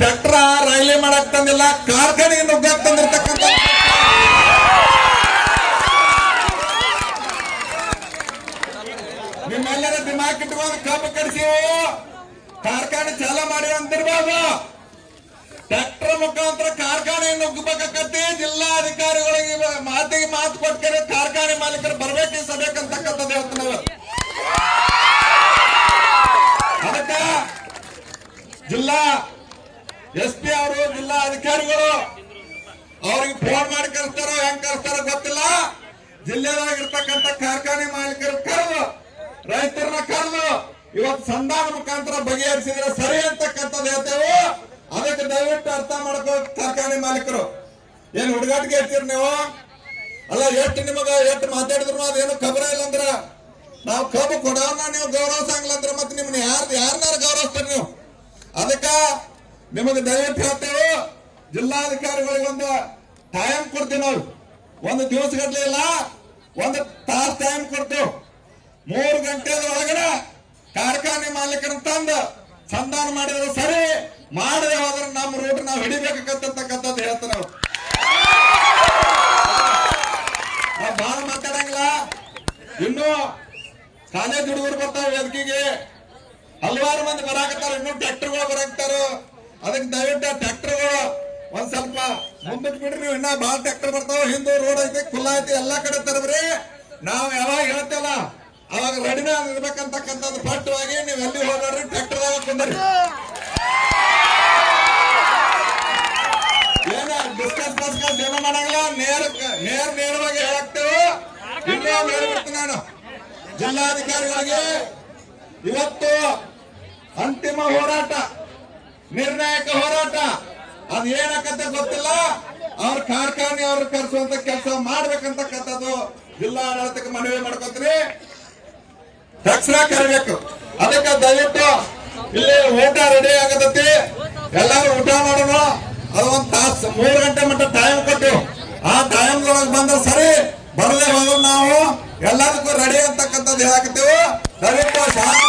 Tractor ರೈಲಿ ಮಾಡಕ್ ತಂದಿಲ್ಲ, ಕಾರ್ಖಾನೆಗೆ ನುಗ್ಗಕ್ ತಂದಿರ್ತಕ್ಕಂಥ ನಿಮ್ಮೆಲ್ಲರ ದಿಮಾಕ್ ಇಟ್ಕೊಂಡು ಕಬ್ಬು ಕಡಿಸಿವು ಕಾರ್ಖಾನೆ ಚಾಲ ಮಾಡಿ ಅಂತಿರ್ಬಾರ್ದು ಟ್ರ್ಯಾಕ್ಟರ್ ಮುಖಾಂತರ ಕಾರ್ಖಾನೆ ನುಗ್ಗಬೇಕಂತೆ ಜಿಲ್ಲಾಧಿಕಾರಿಗಳಿಗೆ ಮಾತಿಗೆ ಮಾತು ಕೊಟ್ಕರೆ ಕಾರ್ಖಾನೆ ಮಾಲೀಕರು ಬರ್ಬೇಕು ಸಬೇಕಂತಕ್ಕಂಥದ್ದು ಹೇಳ್ತೀನಿ. ಅದಕ್ಕ ಜಿಲ್ಲಾ ಎಸ್ ಪಿ ಅವರು, ಜಿಲ್ಲಾ ಅಧಿಕಾರಿಗಳು, ಅವ್ರಿಗೆ ಫೋನ್ ಮಾಡಿ ಕರೆಸ್ತಾರೋ, ಹೆಂಗ್ ಕರೆಸ್ತಾರೋ ಗೊತ್ತಿಲ್ಲ. ಜಿಲ್ಲೆದಾಗ ಇರ್ತಕ್ಕಂಥ ಕಾರ್ಖಾನೆ ಮಾಲೀಕರು ಕರೆದು, ರೈತರನ್ನ ಕರೆದು ಇವತ್ತು ಸಂಧಾನ ಮುಖಾಂತರ ಬಗೆಹರಿಸಿದ್ರೆ ಸರಿ ಅಂತಕ್ಕಂಥದ್ದು ಹೇಳ್ತೇವೆ. ಅದಕ್ಕೆ ದಯವಿಟ್ಟು ಅರ್ಥ ಮಾಡ್ಕೋ ಕಾರ್ಖಾನೆ ಮಾಲೀಕರು. ಏನ್ ಹುಡುಗಾಟಿಗೆ ಹೇಳ್ತೀರಿ ನೀವು? ಅಲ್ಲ, ಎಷ್ಟು ನಿಮಗ, ಎಷ್ಟು ಮಾತಾಡಿದ್ರು ಅದೇನು ಖಬರ ಇಲ್ಲ ಅಂದ್ರೆ? ನಾವು ಕಬ್ಬು ಕೊಡೋಣ, ನೀವು ಗೌರವ ಅಂದ್ರೆ ಮತ್ತೆ ನಿಮ್ನ ಯಾರು ಯಾರನ್ನಾರು ಗೌರವಿಸ್ತೀರಿ ನೀವು ಅದಕ್ಕ ನಿಮಗೆ ದಯವಿಟ್ಟು ಹೇಳ್ತೇವೆ, ಜಿಲ್ಲಾಧಿಕಾರಿಗಳಿಗೆ ಒಂದು ಟೈಮ್ ಕೊಡ್ತೀವಿ ನಾವು ಒಂದು ದಿವಸ ಗಟ್ಲೆ ಇಲ್ಲ, ಒಂದು ತಾಸು ಟೈಮ್ ಕೊಡ್ತೇವೆ ಮೂರು ಗಂಟೆ ಒಳಗಡೆ ಕಾರ್ಖಾನೆ ಮಾಲೀಕರನ್ನ ತಂದು ಸಂಧಾನ ಮಾಡಿದ್ರೆ ಸರಿ, ಮಾಡದೆ ಹೋದ್ರೆ ನಮ್ಮ ರೂಟ್ ನಾವು ಹಿಡಿಬೇಕಂತಕ್ಕಂಥದ್ದು ಹೇಳ್ತೇವೆ ನಾವು ನಾವು ಮಾತಾಡಂಗಿಲ್ಲ. ಇನ್ನು ಕಾಲೇಜ್ ಹುಡುಗರು ಬರ್ತಾವ ವೇದಿಕೆಗೆ. ಹಲವಾರು ಮಂದಿ ಬರಾಕತ್ತಾರ, ಇನ್ನು ಟ್ರ್ಯಾಕ್ಟರ್ಗಳು ಬರಾಕತ್ತಾರ. ಅದಕ್ಕೆ ದಯವಿಟ್ಟು ಟ್ರ್ಯಾಕ್ಟರ್ಗಳು ಒಂದ್ ಸ್ವಲ್ಪ ಮುಂದಕ್ಕೆ ಬಿಡ್ರಿ, ಇನ್ನ ಬಾಳ ಟ್ರ್ಯಾಕ್ಟರ್ ಬರ್ತಾವ, ಹಿಂದೂ ರೋಡ್ ಐತಿ ಖುಲ್ಲ ಐತಿ, ಎಲ್ಲಾ ಕಡೆ ತರಬ್ರಿ. ನಾವು ಯಾವಾಗ ಹೇಳ್ತೇವಲ್ಲ, ಅವಾಗ ರೆಡಿನ ಇರ್ಬೇಕಂತಕ್ಕಂಥದ್ದು ಪಟ್ಟವಾಗಿ ನೀವು ಎಲ್ಲಿ ಹೋಗ್ರಿ ಟ್ರ್ಯಾಕ್ಟರ್ ಕುಂದ್ರಿ. ಏನ ಡಿಸ್ಕಸ್ ಬಸ್ಕಸ್ ಏನೋ ಮಾಡಂಗಿಲ್ಲ, ನೇರ ನೇರ ನೇರವಾಗಿ ಹೇಳಾಕ್ತೇವೆ. ನಾನು. ಜಿಲ್ಲಾಧಿಕಾರಿಗಳಿಗೆ ಇವತ್ತು ಅಂತಿಮ ಹೋರಾಟ. ನಿರ್ಣಾಯಕ ಹೋರಾಟ. ಅದ್ ಏನಕ್ಕಂತ ಗೊತ್ತಿಲ್ಲ. ಅವ್ರ ಕಾರ್ಖಾನೆ ಅವ್ರ ಕರೆಸುವಂತ ಕೆಲಸ ಮಾಡ್ಬೇಕಂತಕ್ಕಂಥದ್ದು ಜಿಲ್ಲಾಡಳಿತಕ್ಕೆ ಮನವಿ ಮಾಡ್ಕೊತೀರಿ ತಕ್ಷಣ ಕರಿಬೇಕು. ಅದಕ್ಕೆ ದಯವಿಟ್ಟು ಇಲ್ಲಿ ಊಟ ರೆಡಿ ಆಗತೈತಿ. ಎಲ್ಲಾರು ಊಟ ಮಾಡೋಣ. ಅದೊಂದ್ ತಾಸು, ಮೂರು ಗಂಟೆ ಮಟ್ಟ ಟೈಮ್ ಕೊಟ್ಟು ಆ ಟೈಮ್ ಒಳಗೆ ಬಂದ್ರೆ ಸರಿ ಬರಲೇ ಹೋದ್ರೆ ನಾವು ಎಲ್ಲದಕ್ಕೂ ರೆಡಿ ಅಂತಕ್ಕಂಥದ್ದು ಹೇಳಾಕತ್ತೀವಿ. ದಯವಿಟ್ಟು ಶಾಂತಿ